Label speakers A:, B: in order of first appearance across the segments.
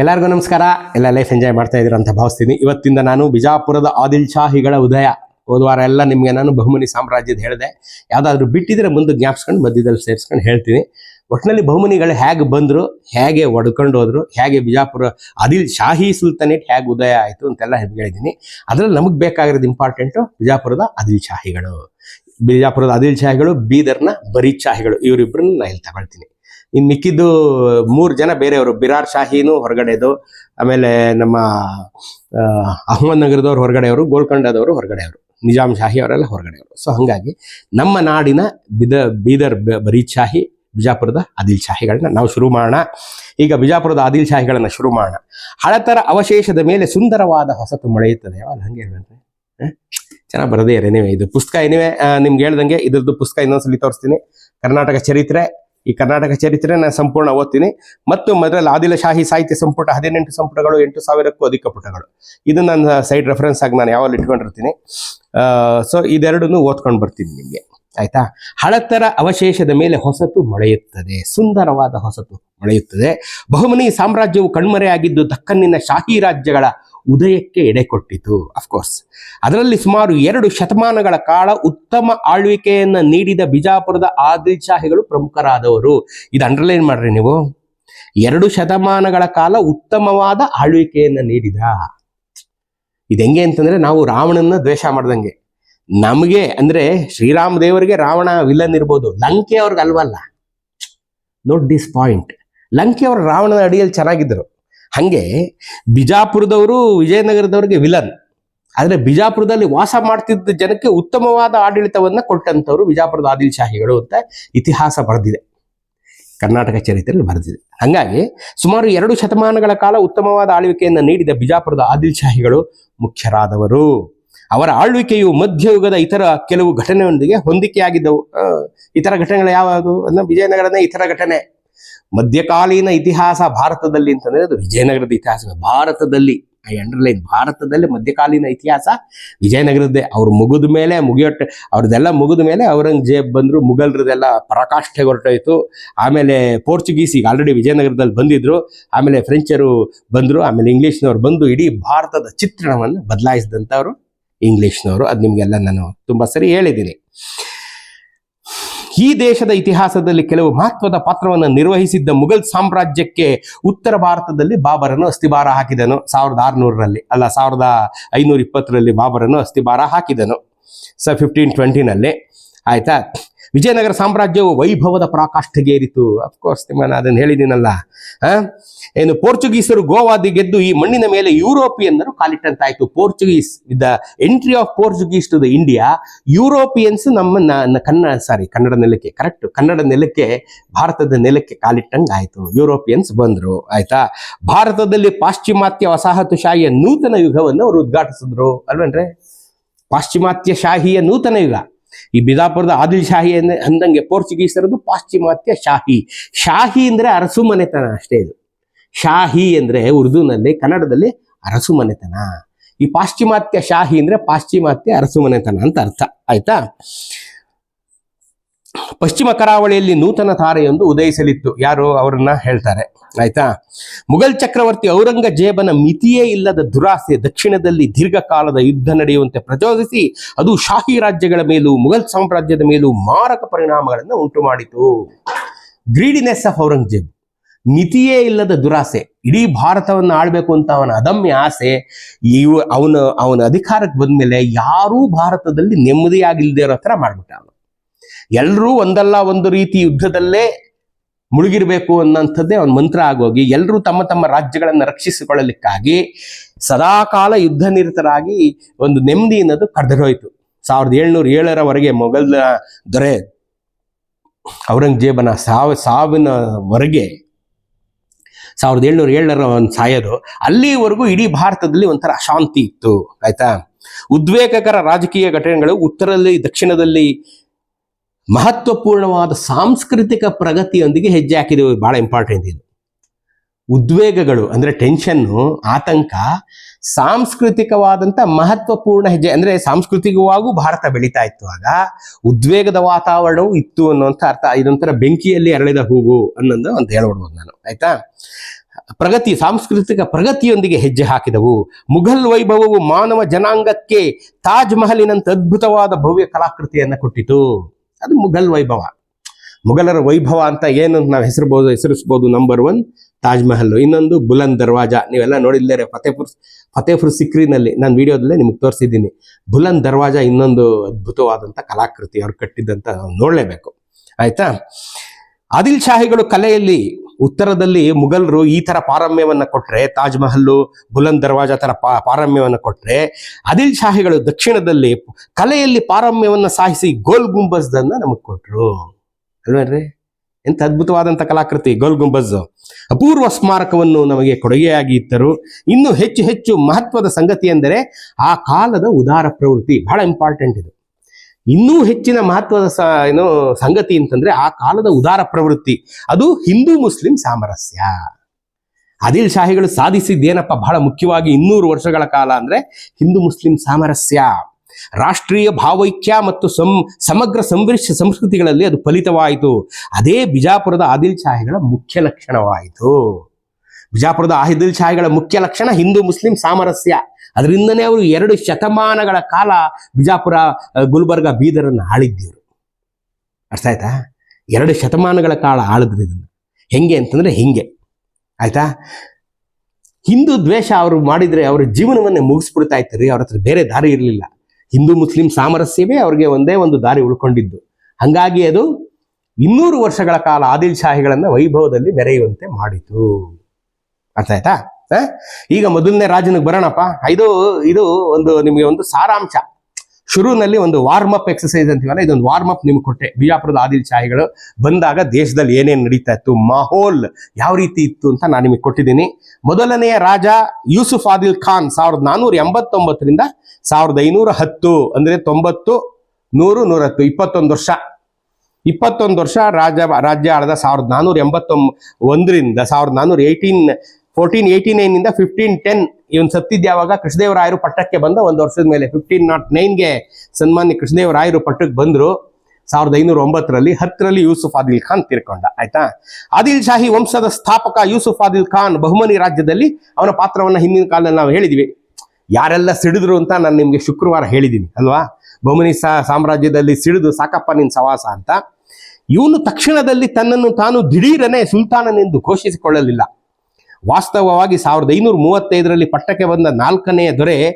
A: ಎಲ್ಲರಿಗೂ ನಮಸ್ಕಾರ. ಎಲ್ಲ ಲೈಫ್ ಎಂಜಾಯ್ ಮಾಡ್ತಾ ಇದ್ದೀರ ಅಂತ ಭಾವಿಸ್ತೀನಿ. ಇವತ್ತಿಂದ ನಾನು ಬಿಜಾಪುರದ ಆದಿಲ್ ಶಾಹಿಗಳ ಉದಯ. ಹೋದ ವಾರ ಎಲ್ಲ ನಿಮಗೆ ನಾನು ಬಹುಮನಿ ಸಾಮ್ರಾಜ್ಯದ ಹೇಳಿದೆ. ಯಾವುದಾದ್ರೂ ಬಿಟ್ಟಿದ್ರೆ ಮುಂದೆ ಜ್ಞಾಪಿಸ್ಕೊಂಡು ಮಧ್ಯದಲ್ಲಿ ಸೇರಿಸ್ಕೊಂಡು ಹೇಳ್ತೀನಿ. ಒಟ್ಟಿನಲ್ಲಿ ಬಹುಮನಿಗಳು ಹೇಗೆ ಬಂದರು, ಹೇಗೆ ಒಡ್ಕೊಂಡು ಹೋದ್ರು, ಹೇಗೆ ಬಿಜಾಪುರ ಆದಿಲ್ ಶಾಹಿ ಸುಲ್ತಾನೇಟ್ ಹೇಗೆ ಉದಯ ಆಯಿತು ಅಂತೆಲ್ಲ ಹೇಳಿದ್ದೀನಿ. ಅದರಲ್ಲಿ ನಮಗೆ ಬೇಕಾಗಿರೋದು ಇಂಪಾರ್ಟೆಂಟು ಬಿಜಾಪುರದ ಆದಿಲ್ ಶಾಹಿಗಳು. ಬಿಜಾಪುರದ ಆದಿಲ್ ಶಾಹಿಗಳು, ಬೀದರ್ನ ಬರೀದ್ ಶಾಹಿಗಳು. ಇವರಿಬ್ಬರನ್ನ ನಾನು ಇಲ್ಲಿ ತಗೊಳ್ತೀನಿ. ಇನ್ನು ಮಿಕ್ಕಿದ್ದು ಮೂರು ಜನ ಬೇರೆಯವರು, ಬಿರಾರ್ ಶಾಹಿನೂ ಹೊರಗಡೆದು, ಆಮೇಲೆ ನಮ್ಮ ಅಹಮದ್ ನಗರದವ್ರು ಹೊರಗಡೆಯವರು ಗೋಲ್ಕೊಂಡದವರು ಹೊರಗಡೆಯವರು, ನಿಜಾಮ್ ಶಾಹಿ ಅವರೆಲ್ಲ ಹೊರಗಡೆಯವರು. ಸೊ ಹಾಗಾಗಿ ನಮ್ಮ ನಾಡಿನ ಬಿದ, ಬೀದರ್ ಬರೀದ್ ಶಾಹಿ, ಬಿಜಾಪುರದ ಆದಿಲ್ ಶಾಹಿಗಳನ್ನ ನಾವು ಶುರು ಮಾಡೋಣ. ಈಗ ಬಿಜಾಪುರದ ಆದಿಲ್ ಶಾಹಿಗಳನ್ನ ಶುರು ಮಾಡೋಣ. ಹಳತರ ಅವಶೇಷದ ಮೇಲೆ ಸುಂದರವಾದ ಹೊಸತು ಮೊಳೆಯುತ್ತದೆ. ಅಲ್ಲ ಹಂಗೆ ಹೇಳ್ಬೇಡ್ರಿ? ಚೆನ್ನಾಗಿ ಬರದೇ ಇರೇನಿವೆ ಇದು ಪುಸ್ತಕ ಏನಿವೆ ನಿಮ್ಗೆ ಹೇಳ್ದಂಗೆ ಇದ್ರದ್ದು ಪುಸ್ತಕ ಇನ್ನೊಂದ್ಸಲಿ ತೋರಿಸ್ತೀನಿ. ಕರ್ನಾಟಕ ಚರಿತ್ರೆ. ಈ ಕರ್ನಾಟಕ ಚರಿತ್ರೆ ನಾನು ಸಂಪೂರ್ಣ ಓದ್ತೀನಿ. ಮತ್ತು ಮೊದಲ ಆದಿಲ ಶಾಹಿ ಸಾಹಿತ್ಯ ಸಂಪುಟ ಹದಿನೆಂಟು ಸಂಪುಟಗಳು, ಎಂಟು ಸಾವಿರಕ್ಕೂ ಅಧಿಕ ಪುಟಗಳು. ಇದು ನನ್ನ ಸೈಡ್ ರೆಫರೆನ್ಸ್ ಆಗಿ ನಾನು ಯಾವಾಗ ಇಟ್ಕೊಂಡಿರ್ತೀನಿ. ಸೊ ಇದೆರಡನ್ನೂ ಓದ್ಕೊಂಡು ಬರ್ತೀನಿ ನಿಮಗೆ. ಆಯ್ತಾ? ಹಳತರ ಅವಶೇಷದ ಮೇಲೆ ಹೊಸತು ಮೊಳೆಯುತ್ತದೆ. ಸುಂದರವಾದ ಹೊಸತು ಮೊಳೆಯುತ್ತದೆ. ಬಹುಮನಿ ಸಾಮ್ರಾಜ್ಯವು ಕಣ್ಮರೆಯಾಗಿದ್ದು ದಕ್ಕನ್ನಿನ ಶಾಹಿ ರಾಜ್ಯಗಳ ಉದಯಕ್ಕೆ ಎಡೆ ಕೊಟ್ಟಿತು ಅಫ್ಕೋರ್ಸ್ ಅದರಲ್ಲಿ ಸುಮಾರು ಎರಡು ಶತಮಾನಗಳ ಕಾಲ ಉತ್ತಮ ಆಳ್ವಿಕೆಯನ್ನ ನೀಡಿದ ಬಿಜಾಪುರದ ಆದಿಲ್ಶಾಹಿಗಳು ಪ್ರಮುಖರಾದವರು. ಇದು ಅಂಡರ್ಲೈನ್ ಮಾಡ್ರಿ ನೀವು. ಎರಡು ಶತಮಾನಗಳ ಕಾಲ ಉತ್ತಮವಾದ ಆಳ್ವಿಕೆಯನ್ನ ನೀಡಿದ. ಇದು ಹೆಂಗೆ ಅಂತಂದ್ರೆ ನಾವು ರಾವಣನ ದ್ವೇಷ ಮಾಡ್ದಂಗೆ. ನಮಗೆ ಅಂದ್ರೆ ಶ್ರೀರಾಮ ದೇವರಿಗೆ ರಾವಣ ವಿಲನ್ ಇರ್ಬೋದು. ಲಂಕೆ ಅವ್ರಿಗೆ ಅಲ್ವಲ್ಲ? ನೋಟ್ ದಿಸ್ ಪಾಯಿಂಟ್ ಲಂಕೆ ಅವರು ರಾವಣನ ಅಡಿಯಲ್ಲಿ ಚೆನ್ನಾಗಿದ್ದರು. ಹಂಗೆ ಬಿಜಾಪುರದವರು ವಿಜಯನಗರದವ್ರಿಗೆ ವಿಲನ್. ಆದರೆ ಬಿಜಾಪುರದಲ್ಲಿ ವಾಸ ಮಾಡ್ತಿದ್ದ ಜನಕ್ಕೆ ಉತ್ತಮವಾದ ಆಡಳಿತವನ್ನು ಕೊಟ್ಟಂತವ್ರು ಬಿಜಾಪುರದ ಆದಿಲ್ ಶಾಹಿಗಳು ಅಂತ ಇತಿಹಾಸ ಬರೆದಿದೆ. ಕರ್ನಾಟಕ ಚರಿತ್ರೆಯಲ್ಲಿ ಬರೆದಿದೆ. ಹಂಗಾಗಿ ಸುಮಾರು ಎರಡು ಶತಮಾನಗಳ ಕಾಲ ಉತ್ತಮವಾದ ಆಳ್ವಿಕೆಯನ್ನು ನೀಡಿದ ಬಿಜಾಪುರದ ಆದಿಲ್ ಶಾಹಿಗಳು ಮುಖ್ಯರಾದವರು. ಅವರ ಆಳ್ವಿಕೆಯು ಮಧ್ಯಯುಗದ ಇತರ ಕೆಲವು ಘಟನೆಯೊಂದಿಗೆ ಹೊಂದಿಕೆಯಾಗಿದ್ದವು. ಇತರ ಘಟನೆಗಳು ಯಾವುದು? ಅಂದ್ರೆ ವಿಜಯನಗರನೇ ಇತರ ಘಟನೆ. ಮಧ್ಯಕಾಲೀನ ಇತಿಹಾಸ ಭಾರತದಲ್ಲಿ ಅಂತಂದ್ರೆ ಅದು ವಿಜಯನಗರದ ಇತಿಹಾಸ. ಭಾರತದಲ್ಲಿ ಐ ಅಂಡರ್ಲೈನ್ ಭಾರತದಲ್ಲಿ ಮಧ್ಯಕಾಲೀನ ಇತಿಹಾಸ ವಿಜಯನಗರದ್ದೇ. ಅವ್ರು ಮುಗಿದ ಮೇಲೆ ಮುಗಿಯೋಟ, ಅವ್ರದ್ದೆಲ್ಲ ಮುಗಿದ ಮೇಲೆ ಔರಂಗಜೇಬ್ ಬಂದ್ರು ಮುಘಲ್ರದೆಲ್ಲ ಪರಾಕಾಷ್ಠೆ ಹೊರಟೋಯ್ತು. ಆಮೇಲೆ ಪೋರ್ಚುಗೀಸ್ ಈಗ ಆಲ್ರೆಡಿ ವಿಜಯನಗರದಲ್ಲಿ ಬಂದಿದ್ರು. ಆಮೇಲೆ ಫ್ರೆಂಚರು ಬಂದ್ರು, ಆಮೇಲೆ ಇಂಗ್ಲಿಷ್ನವ್ರು ಬಂದು ಇಡೀ ಭಾರತದ ಚಿತ್ರಣವನ್ನು ಬದಲಾಯಿಸಿದಂಥವ್ರು ಇಂಗ್ಲಿಷ್ನವರು. ಅದು ನಿಮಗೆಲ್ಲ ನಾನು ತುಂಬಾ ಸರಿ ಹೇಳಿದ್ದೀನಿ. ಈ ದೇಶದ ಇತಿಹಾಸದಲ್ಲಿ ಕೆಲವು ಮಹತ್ವದ ಪಾತ್ರವನ್ನು ನಿರ್ವಹಿಸಿದ್ದ ಮುಘಲ್ ಸಾಮ್ರಾಜ್ಯಕ್ಕೆ ಉತ್ತರ ಭಾರತದಲ್ಲಿ ಬಾಬರನ್ನು ಅಸ್ಥಿಭಾರ ಹಾಕಿದನು. ಸಾವಿರದ ಆರುನೂರರಲ್ಲಿ ಅಲ್ಲ, ಸಾವಿರದ ಐನೂರ ಇಪ್ಪತ್ತರಲ್ಲಿ ಬಾಬರನ್ನು ಅಸ್ಥಿಭಾರ ಹಾಕಿದನು. ಸ ಫಿಫ್ಟೀನ್ ಟ್ವೆಂಟಿನಲ್ಲಿ ಆಯ್ತಾ? ವಿಜಯನಗರ ಸಾಮ್ರಾಜ್ಯವು ವೈಭವದ ಪರಾಕಾಷ್ಠೆಗೇರಿತು. ಅಫ್ಕೋರ್ಸ್ ನಾನು ಅದನ್ನು ಹೇಳಿದ್ದೀನಲ್ಲ? ಏನು ಪೋರ್ಚುಗೀಸರು ಗೋವಾದಿ ಗೆದ್ದು ಈ ಮಣ್ಣಿನ ಮೇಲೆ ಯುರೋಪಿಯನ್ನರು ಕಾಲಿಟ್ಟಂತಾಯ್ತು. Portuguese the entry of Portuguese to the India, Europeans ನಮ್ಮ ಕನ್ನಡ ಸಾರಿ ಕನ್ನಡ ನೆಲಕ್ಕೆ ಕರೆಕ್ಟ್ ಕನ್ನಡ ನೆಲಕ್ಕೆ, ಭಾರತದ ನೆಲಕ್ಕೆ ಕಾಲಿಟ್ಟಂಗೆ ಆಯ್ತು ಯುರೋಪಿಯನ್ಸ್ ಬಂದರು, ಆಯ್ತಾ? ಭಾರತದಲ್ಲಿ ಪಾಶ್ಚಿಮಾತ್ಯ ವಸಾಹತುಶಾಹಿಯ ನೂತನ ಯುಗವನ್ನು ಅವರು ಉದ್ಘಾಟಿಸಿದ್ರು. ಅಲ್ವೇನ್ರೆ? ಪಾಶ್ಚಿಮಾತ್ಯ ಶಾಹಿಯ ನೂತನ ಯುಗ. ಈ ಬಿಜಾಪುರದ ಆದಿಲ್ ಶಾಹಿ ಅಂದ್ರೆ ಅಂದಂಗೆ ಪೋರ್ಚುಗೀಸರದು ಪಾಶ್ಚಿಮಾತ್ಯ ಶಾಹಿ. ಶಾಹಿ ಅಂದ್ರೆ ಅರಸು ಮನೆತನ ಅಷ್ಟೇ ಇದು. ಶಾಹಿ ಅಂದ್ರೆ ಉರ್ದುನಲ್ಲಿ, ಕನ್ನಡದಲ್ಲಿ ಅರಸು ಮನೆತನ. ಈ ಪಾಶ್ಚಿಮಾತ್ಯ ಶಾಹಿ ಅಂದ್ರೆ ಪಾಶ್ಚಿಮಾತ್ಯ ಅರಸು ಮನೆತನ ಅಂತ ಅರ್ಥ. ಆಯ್ತಾ? ಪಶ್ಚಿಮ ಕರಾವಳಿಯಲ್ಲಿ ನೂತನ ತಾರೆಯೊಂದು ಉದಯಿಸಲಿತ್ತು. ಯಾರು? ಅವರನ್ನ ಹೇಳ್ತಾರೆ. ಆಯ್ತಾ? ಮುಘಲ್ ಚಕ್ರವರ್ತಿ ಔರಂಗಜೇಬನ ಮಿತಿಯೇ ಇಲ್ಲದ ದುರಾಸೆ ದಕ್ಷಿಣದಲ್ಲಿ ದೀರ್ಘಕಾಲದ ಯುದ್ಧ ನಡೆಯುವಂತೆ ಪ್ರಚೋದಿಸಿ, ಅದು ಶಾಹಿ ರಾಜ್ಯಗಳ ಮೇಲೂ ಮುಘಲ್ ಸಾಮ್ರಾಜ್ಯದ ಮೇಲೂ ಮಾರಕ ಪರಿಣಾಮಗಳನ್ನು ಉಂಟು ಮಾಡಿತು ಗ್ರೀಡಿನೆಸ್ ಆಫ್ ಔರಂಗಜೇಬ್. ಮಿತಿಯೇ ಇಲ್ಲದ ದುರಾಸೆ. ಇಡೀ ಭಾರತವನ್ನು ಆಳ್ಬೇಕು ಅಂತ ಅವನ ಅದಮ್ಯ ಆಸೆ. ಇವ ಅವನ ಅವನ ಅಧಿಕಾರಕ್ಕೆ ಬಂದ್ಮೇಲೆ ಯಾರೂ ಭಾರತದಲ್ಲಿ ನೆಮ್ಮದಿಯಾಗಿಲ್ಲದೆ ಇರೋ ಥರ ಮಾಡ್ಬಿಟ್ಟ ಅವನು. ಎಲ್ಲರೂ ಒಂದಲ್ಲ ಒಂದು ರೀತಿ ಯುದ್ಧದಲ್ಲೇ ಮುಳುಗಿರಬೇಕು ಅನ್ನೋಂಥದ್ದೇ ಅವನ ಮಂತ್ರ ಆಗೋಗಿ ಎಲ್ಲರೂ ತಮ್ಮ ತಮ್ಮ ರಾಜ್ಯಗಳನ್ನು ರಕ್ಷಿಸಿಕೊಳ್ಳಲಿಕ್ಕಾಗಿ ಸದಾಕಾಲ ಯುದ್ಧ ನಿರತರಾಗಿ ಒಂದು ನೆಮ್ಮದಿ ಅನ್ನೋದು ಕಡ್ದರೋಯ್ತು ಸಾವಿರದ ಏಳ್ನೂರ ಏಳರವರೆಗೆ ಮೊಘಲ್ ದೊರೆ ಔರಂಗಜೇಬನ ಸಾವ, ಸಾವಿನವರೆಗೆ, ಸಾವಿರದ ಏಳ್ನೂರ ಏಳರ ಒಂದು ಸಾಯೋದು, ಅಲ್ಲಿವರೆಗೂ ಇಡೀ ಭಾರತದಲ್ಲಿ ಒಂಥರ ಅಶಾಂತಿ ಇತ್ತು. ಆಯ್ತಾ? ಉದ್ವೇಗಕರ ರಾಜಕೀಯ ಘಟನೆಗಳು ಉತ್ತರದಲ್ಲಿ, ದಕ್ಷಿಣದಲ್ಲಿ ಮಹತ್ವಪೂರ್ಣವಾದ ಸಾಂಸ್ಕೃತಿಕ ಪ್ರಗತಿಯೊಂದಿಗೆ ಹೆಜ್ಜೆ ಹಾಕಿದೆವು. ಬಹಳ ಇಂಪಾರ್ಟೆಂಟ್ ಇದು. ಉದ್ವೇಗಗಳು ಅಂದ್ರೆ ಟೆನ್ಷನ್ನು ಆತಂಕ, ಸಾಂಸ್ಕೃತಿಕವಾದಂತ ಮಹತ್ವಪೂರ್ಣ ಹೆಜ್ಜೆ ಅಂದ್ರೆ ಸಾಂಸ್ಕೃತಿಕವಾಗೂ ಭಾರತ ಬೆಳೀತಾ ಇತ್ತು ಆಗ. ಉದ್ವೇಗದ ವಾತಾವರಣವೂ ಇತ್ತು ಅನ್ನುವಂಥ ಅರ್ಥ. ಇದೊಂಥರ ಬೆಂಕಿಯಲ್ಲಿ ಅರಳಿದ ಹೂವು ಅನ್ನೋದು ಅಂತ ಹೇಳ್ಬಿಡ್ಬೋದು ನಾನು. ಆಯ್ತಾ? ಪ್ರಗತಿ, ಸಾಂಸ್ಕೃತಿಕ ಪ್ರಗತಿಯೊಂದಿಗೆ ಹೆಜ್ಜೆ ಹಾಕಿದವು. ಮುಘಲ್ ವೈಭವವು ಮಾನವ ಜನಾಂಗಕ್ಕೆ ತಾಜ್ ಮಹಲಿನಂತ ಅದ್ಭುತವಾದ ಭವ್ಯ ಕಲಾಕೃತಿಯನ್ನ ಕೊಟ್ಟಿತು. ಅದು ಮುಘಲ್ ವೈಭವ. ಮುಘಲರ ವೈಭವ ಅಂತ ಏನು ನಾವು ಹೆಸರುಬಹುದು ಹೆಸರಿಸ್ಬೋದು ನಂಬರ್ ಒನ್ ತಾಜ್ ಮಹಲ್. ಇನ್ನೊಂದು ಬುಲಂದ್ ದರ್ವಾಜಾ. ನೀವೆಲ್ಲ ನೋಡಿಲ್ಲರೆ ಫತೇಪುರ್ ಫತೇಪುರ್ ಸಿಕ್ರಿನಲ್ಲಿ ನಾನು ವಿಡಿಯೋದಲ್ಲೇ ನಿಮ್ಗೆ ತೋರಿಸಿದ್ದೀನಿ. ಬುಲಂದ್ ದರ್ವಾಜಾ ಇನ್ನೊಂದು ಅದ್ಭುತವಾದಂಥ ಕಲಾಕೃತಿ ಅವ್ರು ಕಟ್ಟಿದ್ದಂಥ ನೋಡಲೇಬೇಕು. ಆಯ್ತಾ? ಆದಿಲ್ ಶಾಹಿಗಳು ಕಲೆಯಲ್ಲಿ ಉತ್ತರದಲ್ಲಿ ಮುಘಲರು ಈ ತರ ಪಾರಮ್ಯವನ್ನ ಕೊಟ್ರೆ, ತಾಜ್ ಮಹಲ್ ಬುಲಂದ್ ದರ್ವಾಜಾ ತರ ಪಾರಮ್ಯವನ್ನ ಕೊಟ್ರೆ ಅದಿಲ್ ಶಾಹಿಗಳು ದಕ್ಷಿಣದಲ್ಲಿ ಕಲೆಯಲ್ಲಿ ಪಾರಮ್ಯವನ್ನ ಸಾಹಿಸಿ ಗೋಲ್ ಗುಂಬಜ್ದನ್ನ ನಮಗ್ ಕೊಟ್ರು. ಅಲ್ವೇನ್ರಿ ಎಂತ ಅದ್ಭುತವಾದಂತ ಕಲಾಕೃತಿ, ಗೋಲ್ ಗುಂಬಜ್ ಅಪೂರ್ವ ಸ್ಮಾರಕವನ್ನು ನಮಗೆ ಕೊಡುಗೆಯಾಗಿ ಇತ್ತರು ಇನ್ನು ಹೆಚ್ಚು ಹೆಚ್ಚು ಮಹತ್ವದ ಸಂಗತಿ ಎಂದರೆ, ಆ ಕಾಲದ ಉದಾರ ಪ್ರವೃತ್ತಿ ಬಹಳ ಇಂಪಾರ್ಟೆಂಟ್ ಇದು. ಇನ್ನೂ ಹೆಚ್ಚಿನ ಮಹತ್ವದ ಸ, ಏನು, ಸಂಗತಿ ಅಂತಂದ್ರೆ ಆ ಕಾಲದ ಉದಾರ ಪ್ರವೃತ್ತಿ. ಅದು ಹಿಂದೂ ಮುಸ್ಲಿಂ ಸಾಮರಸ್ಯ. ಆದಿಲ್ ಶಾಹಿಗಳು ಸಾಧಿಸಿದ್ದೇನಪ್ಪ ಬಹಳ ಮುಖ್ಯವಾಗಿ ಇನ್ನೂರು ವರ್ಷಗಳ ಕಾಲ ಅಂದ್ರೆ ಹಿಂದೂ ಮುಸ್ಲಿಂ ಸಾಮರಸ್ಯ. ರಾಷ್ಟ್ರೀಯ ಭಾವೈಕ್ಯ ಮತ್ತು ಸಂ, ಸಮಗ್ರ ಸಂವೃಷ ಸಂಸ್ಕೃತಿಗಳಲ್ಲಿ ಅದು ಫಲಿತವಾಯಿತು. ಅದೇ ಬಿಜಾಪುರದ ಆದಿಲ್ ಶಾಹಿಗಳ ಮುಖ್ಯ ಲಕ್ಷಣವಾಯಿತು. ಬಿಜಾಪುರದ ಆದಿಲ್ ಶಾಹಿಗಳ ಮುಖ್ಯ ಲಕ್ಷಣ ಹಿಂದೂ ಮುಸ್ಲಿಂ ಸಾಮರಸ್ಯ. ಅದರಿಂದನೇ ಅವರು ಎರಡು ಶತಮಾನಗಳ ಕಾಲ ಬಿಜಾಪುರ ಗುಲ್ಬರ್ಗ ಬೀದರನ್ನು ಆಳಿದ್ದೀರು ಅರ್ಥ ಆಯ್ತಾ? ಎರಡು ಶತಮಾನಗಳ ಕಾಲ ಆಳಿದ್ರು ಇದನ್ನ. ಹೆಂಗೆ ಅಂತಂದ್ರೆ ಹಿಂಗೆ. ಆಯ್ತಾ? ಹಿಂದೂ ದ್ವೇಷ ಅವರು ಮಾಡಿದ್ರೆ ಅವರ ಜೀವನವನ್ನೇ ಮುಗಿಸ್ಬಿಡ್ತಾ ಇತ್ತು ರೀ, ಅವ್ರ ಹತ್ರ ಬೇರೆ ದಾರಿ ಇರಲಿಲ್ಲ. ಹಿಂದೂ ಮುಸ್ಲಿಂ ಸಾಮರಸ್ಯವೇ ಅವ್ರಿಗೆ ಒಂದೇ ಒಂದು ದಾರಿ ಉಳ್ಕೊಂಡಿದ್ದು. ಹಂಗಾಗಿ ಅದು ಇನ್ನೂರು ವರ್ಷಗಳ ಕಾಲ ಆದಿಲ್ ಶಾಹಿಗಳನ್ನ ವೈಭವದಲ್ಲಿ ಮೆರೆಯುವಂತೆ ಮಾಡಿತು. ಅರ್ಥ ಆಯ್ತಾ? ಈಗ ಮೊದಲನೇ ರಾಜನಿಗೆ ಬರೋಣಪ್ಪ. ಇದು ಇದು ಒಂದು ನಿಮಗೆ ಒಂದು ಸಾರಾಂಶ. ಶುರುವಿನಲ್ಲಿ ಒಂದು ವಾರ್ಮ್ ಅಪ್ ಎಕ್ಸಸೈಸ್ ಅಂತೀವಲ್ಲ, ಇದೊಂದು ವಾರ್ಮ್ ಅಪ್ ನಿಮ್ಗೆ ಕೊಟ್ಟೆ. ಬಿಜಾಪುರದ ಆದಿಲ್ ಶಾಹಿಗಳು ಬಂದಾಗ ದೇಶದಲ್ಲಿ ಏನೇನು ನಡೀತಾ ಇತ್ತು, ಮಾಹೋಲ್ ಯಾವ ರೀತಿ ಇತ್ತು ಅಂತ ನಾನು ನಿಮಗೆ ಕೊಟ್ಟಿದ್ದೀನಿ. ಮೊದಲನೆಯ ರಾಜ ಯೂಸುಫ್ ಆದಿಲ್ ಖಾನ್ ಸಾವಿರದ ನಾನೂರ ಎಂಬತ್ತೊಂಬತ್ತರಿಂದ ಸಾವಿರದ ಐನೂರ ಹತ್ತು, ಅಂದ್ರೆ ತೊಂಬತ್ತು, ನೂರು, ನೂರ ಹತ್ತು, ಇಪ್ಪತ್ತೊಂದು ವರ್ಷ. ಇಪ್ಪತ್ತೊಂದು ವರ್ಷ ರಾಜ ರಾಜ್ಯ ಆಳದ ಸಾವಿರದ ನಾನೂರ ಎಂಬತ್ತೊಂಬ, ಒಂದರಿಂದ ಸಾವಿರದ ನಾನೂರ ಏಯ್ಟೀನ್ ಫೋರ್ಟೀನ್ ಏಯ್ಟಿ ನೈನಿಂದ ಫಿಫ್ಟೀನ್ ಟೆನ್ ಇವನ್ ಸತ್ತಿದ್ದ ಯಾವಾಗ? ಕೃಷ್ಣದೇವರಾಯರು ಪಟ್ಟಕ್ಕೆ ಬಂದ ಒಂದು ವರ್ಷದ ಮೇಲೆ. ಫಿಫ್ಟೀನ್ ನಾಟ್ ನೈನ್ಗೆ ಸನ್ಮಾನ್ಯ ಕೃಷ್ಣದೇವರಾಯರು ಪಟ್ಟಕ್ಕೆ ಬಂದರು. ಸಾವಿರದ ಐನೂರ ಒಂಬತ್ತರಲ್ಲಿ ಹತ್ತರಲ್ಲಿ ಯೂಸುಫ್ ಆದಿಲ್ ಖಾನ್ ತೀರ್ಕೊಂಡ. ಆಯ್ತಾ? ಆದಿಲ್ ಶಾಹಿ ವಂಶದ ಸ್ಥಾಪಕ ಯೂಸುಫ್ ಆದಿಲ್ ಖಾನ್ ಬಹುಮನಿ ರಾಜ್ಯದಲ್ಲಿ ಅವನ ಪಾತ್ರವನ್ನ ಹಿಂದಿನ ಕಾಲದಲ್ಲಿ ನಾವು ಹೇಳಿದ್ವಿ. ಯಾರೆಲ್ಲ ಸಿಡಿದ್ರು ಅಂತ ನಾನು ನಿಮ್ಗೆ ಶುಕ್ರವಾರ ಹೇಳಿದ್ದೀನಿ ಅಲ್ವಾ? ಬಹುಮನಿ ಸಾಮ್ರಾಜ್ಯದಲ್ಲಿ ಸಿಡಿದು ಸಾಕಪ್ಪ ನಿನ್ ಸವಾಸ ಅಂತ. ಇವನು ತಕ್ಷಣದಲ್ಲಿ ತನ್ನನ್ನು ತಾನು ದಿಢೀರನೆ ಸುಲ್ತಾನನೆಂದು ಘೋಷಿಸಿಕೊಳ್ಳಲಿಲ್ಲ. ವಾಸ್ತವವಾಗಿ ಸಾವಿರದ ಐನೂರ ಮೂವತ್ತೈದರಲ್ಲಿ ಪಟ್ಟಕ್ಕೆ ಬಂದ ನಾಲ್ಕನೆಯ ದೊರೆ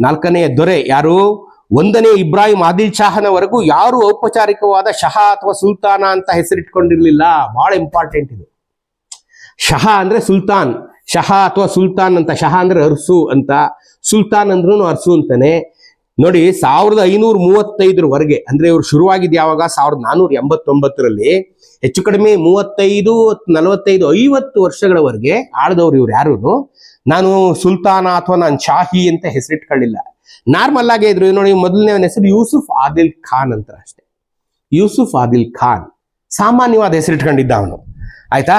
A: ನಾಲ್ಕನೆಯ ದೊರೆ ಯಾರು? ಒಂದನೇ ಇಬ್ರಾಹಿಂ ಆದಿಲ್ ಶಾಹನವರೆಗೂ ಯಾರು ಔಪಚಾರಿಕವಾದ ಶಹಾ ಅಥವಾ ಸುಲ್ತಾನ ಅಂತ ಹೆಸರಿಟ್ಕೊಂಡಿರ್ಲಿಲ್ಲ. ಬಹಳ ಇಂಪಾರ್ಟೆಂಟ್ ಇದು. ಶಹಾ ಅಂದ್ರೆ ಸುಲ್ತಾನ್. ಶಹಾ ಅಥವಾ ಸುಲ್ತಾನ್ ಅಂತ, ಶಹಾ ಅಂದ್ರೆ ಅರ್ಸು ಅಂತ. ಸುಲ್ತಾನ್ ಅಂದ್ರೂ ಅರ್ಸು ಅಂತಾನೆ. ನೋಡಿ, ಸಾವಿರದ ಐನೂರ ಮೂವತ್ತೈದರವರೆಗೆ, ಅಂದ್ರೆ ಇವ್ರು ಶುರುವಾಗಿದ್ದು ಯಾವಾಗ? ಸಾವಿರದ ನಾನೂರ ಎಂಬತ್ತೊಂಬತ್ತರಲ್ಲಿ ಹೆಚ್ಚು ಕಡಿಮೆ ಮೂವತ್ತೈದು, ನಲವತ್ತೈದು, ಐವತ್ತು ವರ್ಷಗಳವರೆಗೆ ಆಳ್ದವ್ರು ಇವ್ರು ಯಾರು ನಾನು ಸುಲ್ತಾನ ಅಥವಾ ನಾನು ಶಾಹಿ ಅಂತ ಹೆಸರಿಟ್ಕೊಳ್ಳಿಲ್ಲ. ನಾರ್ಮಲ್ ಆಗೇ ಇದ್ರು, ನೋಡಿ ಮೊದಲನೇ ಹೆಸರು ಯೂಸುಫ್ ಆದಿಲ್ ಖಾನ್ ಅಂತ ಅಷ್ಟೇ. ಯೂಸುಫ್ ಆದಿಲ್ ಖಾನ್, ಸಾಮಾನ್ಯವಾದ ಹೆಸರಿಟ್ಕೊಂಡಿದ್ದ ಅವನು. ಆಯ್ತಾ?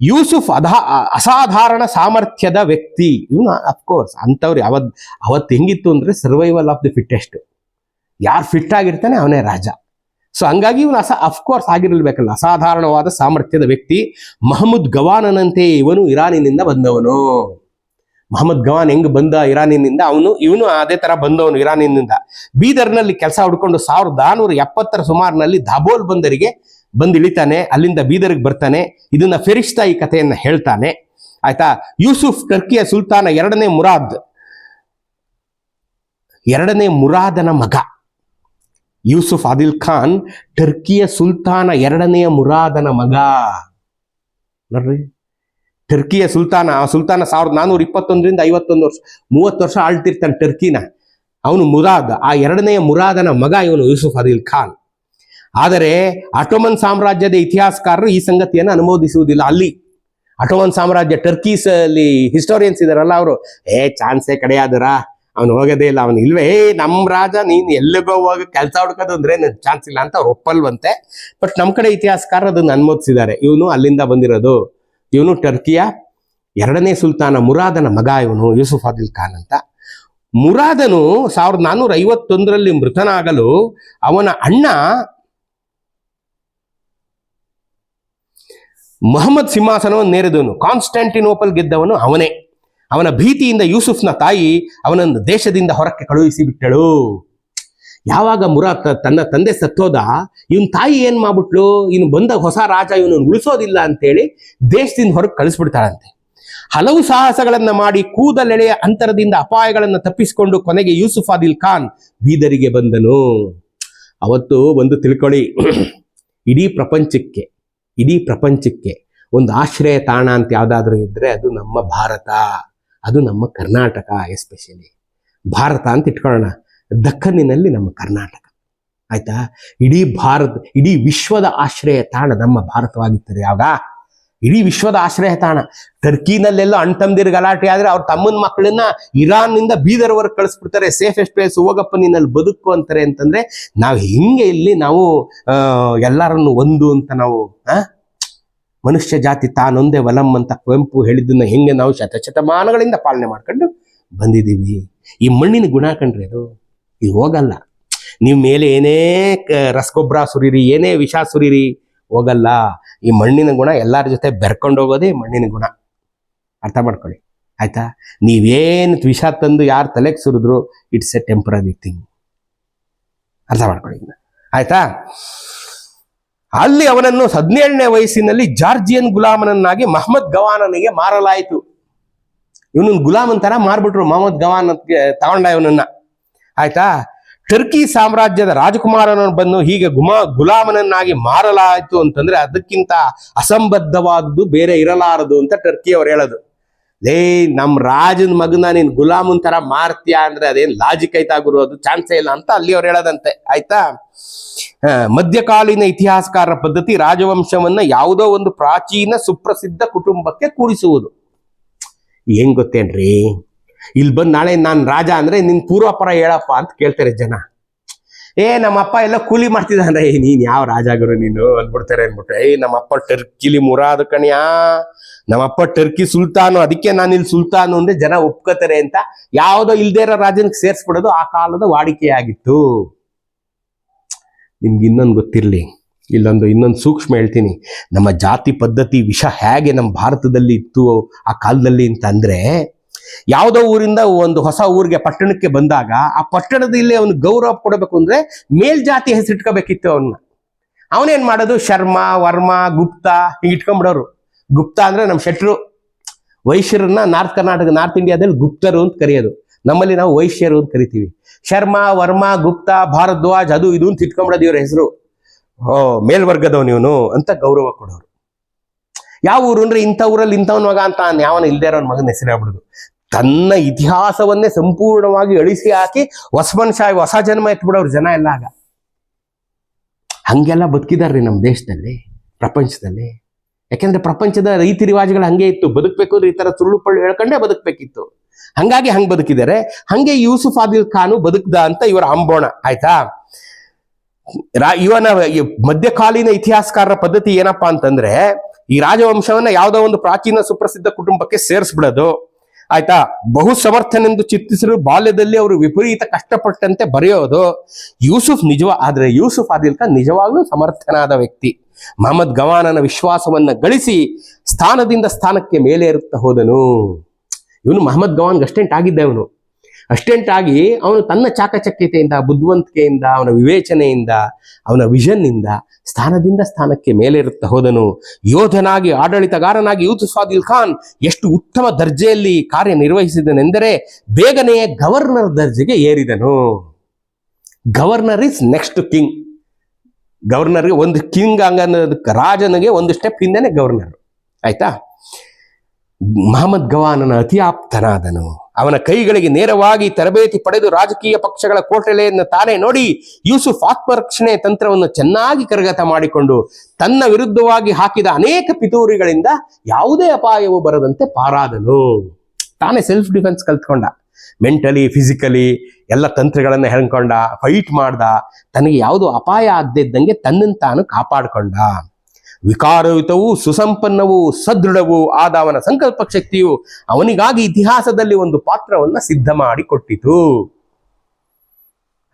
A: ಯೂಸುಫ್ ಅಧಾ, ಅಸಾಧಾರಣ ಸಾಮರ್ಥ್ಯದ ವ್ಯಕ್ತಿ. ಇವನು ಅಫ್ಕೋರ್ಸ್ ಅಂಥವ್ರು ಯಾವತ್ ಅವತ್ತು ಹೆಂಗಿತ್ತು ಅಂದ್ರೆ ಸರ್ವೈವಲ್ ಆಫ್ ದಿ ಫಿಟ್ಟೆಸ್ಟ್ ಯಾರು ಫಿಟ್ ಆಗಿರ್ತಾನೆ ಅವನೇ ರಾಜ. ಸೊ ಹಂಗಾಗಿ ಇವನು ಅಸ ಅಫ್ಕೋರ್ಸ್ ಆಗಿರಲ್ಬೇಕಲ್ಲ. ಅಸಾಧಾರಣವಾದ ಸಾಮರ್ಥ್ಯದ ವ್ಯಕ್ತಿ. ಮಹಮ್ಮದ್ ಗವಾನನಂತೆ ಇವನು ಇರಾನಿನಿಂದ ಬಂದವನು. ಮಹಮ್ಮದ್ ಗವಾನ್ ಹೆಂಗ್ ಬಂದ ಇರಾನಿನಿಂದ? ಅವನು, ಇವನು ಅದೇ ತರ ಬಂದವನು ಇರಾನಿನಿಂದ. ಬೀದರ್ನಲ್ಲಿ ಕೆಲಸ ಹುಡ್ಕೊಂಡು ಸಾವಿರದ ನಾನೂರ ಎಪ್ಪತ್ತರ ಸುಮಾರಿನಲ್ಲಿ ದಾಬೋಲ್ ಬಂದರಿಗೆ ಬಂದು ಇಳಿತಾನೆ, ಅಲ್ಲಿಂದ ಬೀದರ್ಗೆ ಬರ್ತಾನೆ, ಇದನ್ನ ಫೆರಿಸ್ತಾ ಈ ಕಥೆಯನ್ನ ಹೇಳ್ತಾನೆ. ಆಯ್ತಾ? ಯೂಸುಫ್ ಟರ್ಕಿಯ ಸುಲ್ತಾನ ಎರಡನೇ ಮುರಾದ್. ಎರಡನೇ ಮುರಾದನ ಮಗ. ಯೂಸುಫ್ ಆದಿಲ್ ಖಾನ್ ಟರ್ಕಿಯ ಸುಲ್ತಾನ ಎರಡನೆಯ ಮುರಾದನ ಮಗ. ನೋಡ್ರಿ. ಟರ್ಕಿಯ ಸುಲ್ತಾನ, ಆ ಸುಲ್ತಾನ ಸಾವಿರದ ನಾನೂರ ಇಪ್ಪತ್ತೊಂದರಿಂದ ಐವತ್ತೊಂದು ವರ್ಷ, ಮೂವತ್ತು ವರ್ಷ ಆಳ್ತಿರ್ತಾನೆ ಟರ್ಕಿನ. ಅವನು ಮುರಾದ್, ಆ ಎರಡನೆಯ ಮುರಾದನ ಮಗ ಇವನು ಯೂಸುಫ್ ಆದಿಲ್ ಖಾನ್. ಆದರೆ ಅಟೋಮನ್ ಸಾಮ್ರಾಜ್ಯದ ಇತಿಹಾಸಕಾರರು ಈ ಸಂಗತಿಯನ್ನು ಅನುಮೋದಿಸುವುದಿಲ್ಲ. ಅಲ್ಲಿ ಅಟೋಮನ್ ಸಾಮ್ರಾಜ್ಯ ಟರ್ಕೀಸ್ ಅಲ್ಲಿ ಹಿಸ್ಟೋರಿಯನ್ಸ್ ಇದಾರಲ್ಲ ಅವರು, ಏ ಚಾನ್ಸೇ ಕಡೆಯಾದರ? ಅವನು ಹೋಗೋದೇ ಇಲ್ಲ, ಅವನು ಇಲ್ವೇ? ಏ ನಮ್ಮ ರಾಜ, ನೀನು ಎಲ್ಲಿಗೋ ಹೋಗಿ ಕೆಲಸ ಹುಡ್ಕೋದು ಅಂದ್ರೆ ಚಾನ್ಸ್ ಇಲ್ಲ ಅಂತ ಅವ್ರು ಒಪ್ಪಲ್ವಂತೆ. ಬಟ್ ನಮ್ಮ ಕಡೆ ಇತಿಹಾಸಕಾರರು ಅದನ್ನು ಅನುಮೋದಿಸಿದ್ದಾರೆ. ಇವನು ಅಲ್ಲಿಂದ ಬಂದಿರೋದು. ಇವನು ಟರ್ಕಿಯ ಎರಡನೇ ಸುಲ್ತಾನ ಮುರಾದನ ಮಗ ಇವನು, ಯೂಸುಫ್ ಆದಿಲ್ ಖಾನ್ ಅಂತ. ಮುರಾದನು ಸಾವಿರದ ನಾನ್ನೂರ ಐವತ್ತೊಂದರಲ್ಲಿ ಮೃತನಾಗಲು ಅವನ ಅಣ್ಣ ಮೊಹಮ್ಮದ್ ಸಿಂಹಾಸನವನ್ನು ನೇರಿದವನು, ಕಾನ್ಸ್ಟಾಂಟಿನೋಪಲ್ ಗೆದ್ದವನು ಅವನೇ. ಅವನ ಭೀತಿಯಿಂದ ಯೂಸುಫ್ನ ತಾಯಿ ಅವನನ್ನು ದೇಶದಿಂದ ಹೊರಕ್ಕೆ ಕಳುಹಿಸಿ ಬಿಟ್ಟಳು ಯಾವಾಗ ಮುರಾತ್ ತನ್ನ ತಂದೆ ಸತ್ತೋದ, ಇವನ್ ತಾಯಿ ಏನ್ ಮಾಡ್ಬಿಟ್ಲು ಇನ್ನು ಬಂದ ಹೊಸ ರಾಜ, ಇವನನ್ನು ಉಳಿಸೋದಿಲ್ಲ ಅಂತೇಳಿ ದೇಶದಿಂದ ಹೊರಗೆ ಕಳಿಸ್ಬಿಡ್ತಾಳಂತೆ. ಹಲವು ಸಾಹಸಗಳನ್ನ ಮಾಡಿ ಕೂದಲೆಳೆಯ ಅಂತರದಿಂದ ಅಪಾಯಗಳನ್ನು ತಪ್ಪಿಸಿಕೊಂಡು ಕೊನೆಗೆ ಯೂಸುಫ್ ಆದಿಲ್ ಖಾನ್ ಬೀದರಿಗೆ ಬಂದನು. ಅವತ್ತು ಒಂದು ತಿಳ್ಕೊಳ್ಳಿ, ಇಡೀ ಪ್ರಪಂಚಕ್ಕೆ ಇಡೀ ಪ್ರಪಂಚಕ್ಕೆ ಒಂದು ಆಶ್ರಯ ತಾಣ ಅಂತ ಯಾವುದಾದ್ರೂ ಇದ್ದರೆ ಅದು ನಮ್ಮ ಭಾರತ, ಅದು ನಮ್ಮ ಕರ್ನಾಟಕ ಎಸ್ಪೆಷಲಿ ಭಾರತ ಅಂತ ಇಟ್ಕೊಳ್ಳೋಣ. ದಕ್ಕನ್ನಿನಲ್ಲಿ ನಮ್ಮ ಕರ್ನಾಟಕ. ಆಯ್ತಾ? ಇಡೀ ಭಾರತ, ಇಡೀ ವಿಶ್ವದ ಆಶ್ರಯ ತಾಣ ನಮ್ಮ ಭಾರತವಾಗಿತ್ತು ಯಾವಾಗ ಇಡೀ ವಿಶ್ವದ ಆಶ್ರಯ ತಾಣ. ಟರ್ಕಿನಲ್ಲೆಲ್ಲೋ ಅಣ್ತಂದಿರ್ ಗಲಾಟೆ ಆದ್ರೆ ಅವ್ರ ತಮ್ಮನ ಮಕ್ಕಳನ್ನ ಇರಾನ್ ಇರಾನ್ನಿಂದ ಬೀದರ್ವರೆಗೆ ಕಳಿಸ್ಬಿಡ್ತಾರೆ. ಸೇಫೆಸ್ಟ್ ಪ್ಲೇಸ್ ಹೋಗಪ್ಪ ನಿನ್ನಲ್ಲಿ ಬದುಕು ಅಂತಾರೆ ಅಂತಂದ್ರೆ ನಾವು ಹಿಂಗೆ ಇಲ್ಲಿ ನಾವು ಎಲ್ಲರನ್ನು ಒಂದು ಅಂತ ನಾವು ಮನುಷ್ಯ ಜಾತಿ ತಾನೊಂದೇ ವಲಂ ಅಂತ ಕುವೆಂಪು ಹೇಳಿದ್ದನ್ನ ಹೆಂಗೆ ನಾವು ಶತಶತಮಾನಗಳಿಂದ ಪಾಲನೆ ಮಾಡ್ಕೊಂಡು ಬಂದಿದ್ದೀವಿ. ಈ ಮಣ್ಣಿನ ಗುಣ ಕಂಡ್ರಿ ಅದು. ಇದು ಹೋಗಲ್ಲ. ನೀವು ಮೇಲೆ ಏನೇ ರಸಗೊಬ್ಬರ ಸುರಿರಿ, ಏನೇ ವಿಷ ಸುರಿರಿ ಹೋಗಲ್ಲ. ಈ ಮಣ್ಣಿನ ಗುಣ ಎಲ್ಲರ ಜೊತೆ ಬೆರ್ಕೊಂಡು ಹೋಗೋದೇ ಮಣ್ಣಿನ ಗುಣ. ಅರ್ಥ ಮಾಡ್ಕೊಳ್ಳಿ. ಆಯ್ತಾ? ನೀವೇನು ವಿಷ ತಂದು ಯಾರು ತಲೆಗೆ ಸುರಿದ್ರು, ಇಟ್ಸ್ ಎ ಟೆಂಪರರಿ ಥಿಂಗ್. ಅರ್ಥ ಮಾಡ್ಕೊಳ್ಳಿ ಆಯ್ತಾ? ಅಲ್ಲಿ ಅವನನ್ನು ಹದಿನೇಳನೇ ವಯಸ್ಸಿನಲ್ಲಿ ಜಾರ್ಜಿಯನ್ ಗುಲಾಮನನ್ನಾಗಿ ಮಹಮ್ಮದ್ ಗವಾನನಿಗೆ ಮಾರಲಾಯಿತು. ಇವನನ್ನ ಗುಲಾಮನ್ ತರ ಮಾರ್ಬಿಟ್ರು ಮಹಮ್ಮದ್ ಗವಾನ್ ತಗೊಂಡ ಇವನನ್ನ. ಆಯ್ತಾ? ಟರ್ಕಿ ಸಾಮ್ರಾಜ್ಯದ ರಾಜಕುಮಾರನನ್ನು ಬಂದು ಹೀಗೆ ಗುಮಾ ಗುಲಾಮನನ್ನಾಗಿ ಮಾರಲಾಯಿತು ಅಂತಂದ್ರೆ ಅದಕ್ಕಿಂತ ಅಸಂಬದ್ಧವಾದದ್ದು ಬೇರೆ ಇರಲಾರದು ಅಂತ ಟರ್ಕಿ ಅವ್ರು ಹೇಳೋದು. ಲೇ, ನಮ್ ರಾಜನ ಮಗನ ನೀನ್ ಗುಲಾಮನ್ ತರ ಮಾರ್ತೀಯ ಅಂದ್ರೆ ಅದೇನ್ ಲಾಜಿಕ್ ಐತಾ ಗುರು, ಅದು ಚಾನ್ಸೇ ಇಲ್ಲ ಅಂತ ಅಲ್ಲಿ ಅವ್ರು ಹೇಳದಂತೆ. ಆಯ್ತಾ? ಮಧ್ಯಕಾಲೀನ ಇತಿಹಾಸಕಾರರ ಪದ್ಧತಿ ರಾಜವಂಶವನ್ನ ಯಾವುದೋ ಒಂದು ಪ್ರಾಚೀನ ಸುಪ್ರಸಿದ್ಧ ಕುಟುಂಬಕ್ಕೆ ಕೂಡಿಸುವುದು. ಏನ್ ಗೊತ್ತೇನ್ರಿ? ಇಲ್ಲಿ ಬಂದು ನಾಳೆ ನಾನು ರಾಜ ಅಂದ್ರೆ ನಿನ್ ಪೂರ್ವಪರ ಹೇಳಪ್ಪ ಅಂತ ಕೇಳ್ತಾರೆ ಜನ. ಏ, ನಮ್ಮಪ್ಪ ಎಲ್ಲ ಕೂಲಿ ಮಾಡ್ತಿದ್ದಾನೆ ಏ, ನೀನ್ ಯಾವ ರಾಜಾಗರು ಗುರು ನೀನು ಅಂದ್ಬಿಡ್ತಾರೆ ಅಂದ್ಬಿಟ್ಟು ಏ, ನಮ್ಮಪ್ಪ ಟರ್ಕಿಲಿ ಮುರಾದ ಕಣ್ಯಾ. ನಮ್ಮಪ್ಪ ಟರ್ಕಿ ಸುಲ್ತಾನು. ಅದಕ್ಕೆ ನಾನು ಇಲ್ಲಿ ಸುಲ್ತಾನು ಅಂದ್ರೆ ಜನ ಒಪ್ಕೋತಾರೆ ಅಂತ ಯಾವುದೋ ಇಲ್ದೇ ಇರೋ ರಾಜನಿಗೆ ಸೇರ್ಸ್ಬಿಡೋದು ಆ ಕಾಲದ ವಾಡಿಕೆಯಾಗಿತ್ತು. ನಿಮ್ಗೆ ಇನ್ನೊಂದು ಗೊತ್ತಿರಲಿ. ಇಲ್ಲೊಂದು ಇನ್ನೊಂದು ಸೂಕ್ಷ್ಮ ಹೇಳ್ತೀನಿ. ನಮ್ಮ ಜಾತಿ ಪದ್ಧತಿ, ವಿಷ ಹೇಗೆ ನಮ್ಮ ಭಾರತದಲ್ಲಿ ಇತ್ತು ಆ ಕಾಲದಲ್ಲಿ ಅಂತ ಅಂದ್ರೆ ಯಾವುದೋ ಊರಿಂದ ಒಂದು ಹೊಸ ಊರಿಗೆ ಪಟ್ಟಣಕ್ಕೆ ಬಂದಾಗ ಆ ಪಟ್ಟಣದಲ್ಲಿ ಅವನು ಗೌರವ ಕೊಡಬೇಕು ಅಂದ್ರೆ ಮೇಲ್ಜಾತಿ ಹೆಸರಿಟ್ಕೋಬೇಕಿತ್ತು ಅವನ್ನ ಅವನೇನ್ ಮಾಡೋದು? ಶರ್ಮಾ, ವರ್ಮಾ, ಗುಪ್ತ ಹಿಂಗೆ ಇಟ್ಕೊಂಡ್ಬಿಡೋರು. ಗುಪ್ತಾ ಅಂದ್ರೆ ನಮ್ಮ ಶೆಟ್ರು ವೈಶ್ಯರನ್ನ ನಾರ್ತ್ ಕರ್ನಾಟಕ, ನಾರ್ತ್ ಇಂಡಿಯಾದಲ್ಲಿ ಗುಪ್ತರು ಅಂತ ಕರೆಯೋದು. ನಮ್ಮಲ್ಲಿ ನಾವು ವೈಶ್ಯರು ಅಂತ ಕರಿತೀವಿ. ಶರ್ಮಾ, ವರ್ಮಾ, ಗುಪ್ತಾ, ಭಾರದ್ವಾಜ್ ಅದು ಇದು ಅಂತ ಇಟ್ಕೊಂಡ್ಬಿಡೋದು ಇವ್ರ ಹೆಸರು. ಓ, ಮೇಲ್ವರ್ಗದವನು ಇವನು ಅಂತ ಗೌರವ ಕೊಡೋರು. ಯಾವ ಊರು ಅಂದ್ರೆ ಇಂಥ ಊರಲ್ಲಿ ಇಂಥವನ್ ಮಗ ಅಂತ ಯಾವನ ಇಲ್ದೇ ಇರೋನ್ ಮಗನ ಹೆಸರು ಆಗ್ಬಿಡುದು. ತನ್ನ ಇತಿಹಾಸವನ್ನೇ ಸಂಪೂರ್ಣವಾಗಿ ಅಳಿಸಿ ಹಾಕಿ ಹೊಸ ಮನುಷ್ಯ ಆಗಿ ಹೊಸ ಜನ್ಮ ಎತ್ಬಿಡೋರು ಜನ ಎಲ್ಲ ಆಗ. ಹಂಗೆಲ್ಲ ಬದುಕಿದಾರ್ರಿ ನಮ್ಮ ದೇಶದಲ್ಲಿ, ಪ್ರಪಂಚದಲ್ಲಿ. ಯಾಕೆಂದ್ರೆ ಪ್ರಪಂಚದ ರೀತಿ ರಿವಾಜ್ಗಳು ಹಂಗೆ ಇತ್ತು. ಬದುಕಬೇಕು ಅಂದ್ರೆ ಈ ತರ ಸುಳ್ಳು ಪಳ್ಳು ಹೇಳ್ಕೊಂಡೇ ಬದುಕಬೇಕಿತ್ತು. ಹಂಗಾಗಿ ಹಂಗ್ ಬದುಕಿದ್ದಾರೆ. ಹಂಗೆ ಯೂಸುಫ್ ಆದಿಲ್ ಖಾನು ಬದುಕ್ದ ಅಂತ ಇವರ ಅಂಬೋಣ. ಆಯ್ತಾ? ಇವನ ಮಧ್ಯಕಾಲೀನ ಇತಿಹಾಸಕಾರರ ಪದ್ಧತಿ ಏನಪ್ಪಾ ಅಂತಂದ್ರೆ ಈ ರಾಜವಂಶವನ್ನ ಯಾವುದೋ ಒಂದು ಪ್ರಾಚೀನ ಸುಪ್ರಸಿದ್ಧ ಕುಟುಂಬಕ್ಕೆ ಸೇರಿಸ್ಬಿಡೋದು. ಆಯ್ತಾ? ಬಹು ಸಮರ್ಥನೆಂದು ಚಿತ್ತಿಸಲು ಬಾಲ್ಯದಲ್ಲಿ ಅವರು ವಿಪರೀತ ಕಷ್ಟಪಟ್ಟಂತೆ ಬರೆಯೋದು. ಯೂಸುಫ್ ನಿಜವ, ಆದ್ರೆ ಯೂಸುಫ್ ಆದಿಲ್ಕ ನಿಜವಾಗ್ಲೂ ಸಮರ್ಥನಾದ ವ್ಯಕ್ತಿ. ಮಹಮ್ಮದ್ ಗವಾನನ ವಿಶ್ವಾಸವನ್ನ ಗಳಿಸಿ ಸ್ಥಾನದಿಂದ ಸ್ಥಾನಕ್ಕೆ ಮೇಲೇರುತ್ತಾ ಹೋದನು. ಇವನು ಮಹಮ್ಮದ್ ಗವಾನ್ಗೆ ಅಷ್ಟೆಂಟ್ ಆಗಿದ್ದ ಇವನು. ಅಷ್ಟೆಂಟ್ ಆಗಿ ಅವನು ತನ್ನ ಚಾಕಚಕ್ಯತೆಯಿಂದ, ಬುದ್ಧಿವಂತಿಕೆಯಿಂದ, ಅವನ ವಿವೇಚನೆಯಿಂದ, ಅವನ ವಿಷನ್ನಿಂದ ಸ್ಥಾನದಿಂದ ಸ್ಥಾನಕ್ಕೆ ಮೇಲೇರುತ್ತಾ ಹೋದನು. ಯೋಧನಾಗಿ, ಆಡಳಿತಗಾರನಾಗಿ ಯೂತು ಸ್ವಾದಿಲ್ ಖಾನ್ ಎಷ್ಟು ಉತ್ತಮ ದರ್ಜೆಯಲ್ಲಿ ಕಾರ್ಯನಿರ್ವಹಿಸಿದನೆಂದರೆ ಬೇಗನೆ ಗವರ್ನರ್ ದರ್ಜೆಗೆ ಏರಿದನು. Governor is next king. ಗವರ್ನರ್ಗೆ ಒಂದು ಕಿಂಗ್ ಹಂಗನ್ನೋದಕ್ಕೆ ರಾಜನಿಗೆ ಒಂದು ಸ್ಟೆಪ್ ಹಿಂದೆನೆ ಗವರ್ನರ್. ಆಯ್ತಾ? ಮಹಮ್ಮದ್ ಗವಾನನ ಅತಿ ಆಪ್ತನಾದನು ಅವನ ಕೈಗಳಿಗೆ ನೇರವಾಗಿ ತರಬೇತಿ ಪಡೆದು ರಾಜಕೀಯ ಪಕ್ಷಗಳ ಕೋಟೆಲೆಯನ್ನು ತಾನೇ ನೋಡಿ ಯೂಸುಫ್ ಆತ್ಮರಕ್ಷಣೆ ತಂತ್ರವನ್ನು ಚೆನ್ನಾಗಿ ಕರಗತ ಮಾಡಿಕೊಂಡು ತನ್ನ ವಿರುದ್ಧವಾಗಿ ಹಾಕಿದ ಅನೇಕ ಪಿತೂರಿಗಳಿಂದ ಯಾವುದೇ ಅಪಾಯವು ಬರದಂತೆ ಪಾರಾದನು. ತಾನೇ ಸೆಲ್ಫ್ ಡಿಫೆನ್ಸ್ ಕಲ್ತ್ಕೊಂಡ. ಮೆಂಟಲಿ ಫಿಸಿಕಲಿ ಎಲ್ಲ ತಂತ್ರಗಳನ್ನು ಹೇಳ್ಕೊಂಡ ಫೈಟ್ ಮಾಡ್ದ. ತನಗೆ ಯಾವುದು ಅಪಾಯ ಆಗದಿದ್ದಂಗೆ ತನ್ನನ್ನು ತಾನು ಕಾಪಾಡಿಕೊಂಡ. ವಿಕಾರಯುತವೂ ಸುಸಂಪನ್ನವೂ ಸದೃಢವೂ ಆದ ಅವನ ಸಂಕಲ್ಪ ಶಕ್ತಿಯು ಅವನಿಗಾಗಿ ಇತಿಹಾಸದಲ್ಲಿ ಒಂದು ಪಾತ್ರವನ್ನ ಸಿದ್ಧ ಮಾಡಿಕೊಟ್ಟಿತು.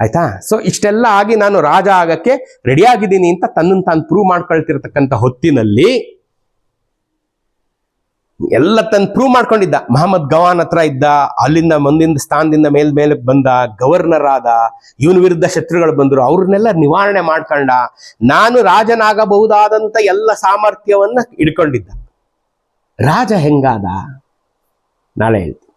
A: ಆಯ್ತಾ? ಸೊ ಇಷ್ಟೆಲ್ಲ ಆಗಿ ನಾನು ರಾಜ ಆಗಕ್ಕೆ ರೆಡಿಯಾಗಿದ್ದೀನಿ ಅಂತ ತನ್ನನ್ನು ತಾನು ಪ್ರೂವ್ ಮಾಡ್ಕೊಳ್ತಿರ್ತಕ್ಕಂಥ ಹೊತ್ತಿನಲ್ಲಿ ಎಲ್ಲ ತನ್ನ ಪ್ರೂವ್ ಮಾಡ್ಕೊಂಡಿದ್ದ. ಮಹಮ್ಮದ್ ಗವಾನ್ ಹತ್ರ ಇದ್ದ, ಅಲ್ಲಿಂದ ಮುಂದಿನ ಸ್ಥಾನದಿಂದ ಮೇಲ್, ಮೇಲೆ ಬಂದ ಗವರ್ನರ್ ಆದ, ಇವನ ವಿರುದ್ಧ ಶತ್ರುಗಳು ಬಂದರು. ಅವ್ರನ್ನೆಲ್ಲ ನಿವಾರಣೆ ಮಾಡ್ಕೊಂಡ, ನಾನು ರಾಜನಾಗಬಹುದಾದಂತ ಎಲ್ಲ ಸಾಮರ್ಥ್ಯವನ್ನ ಇಡ್ಕೊಂಡಿದ್ದ ರಾಜ ಹೆಂಗಾದ? ನಾಳೆ ಹೇಳ್ತೀನಿ.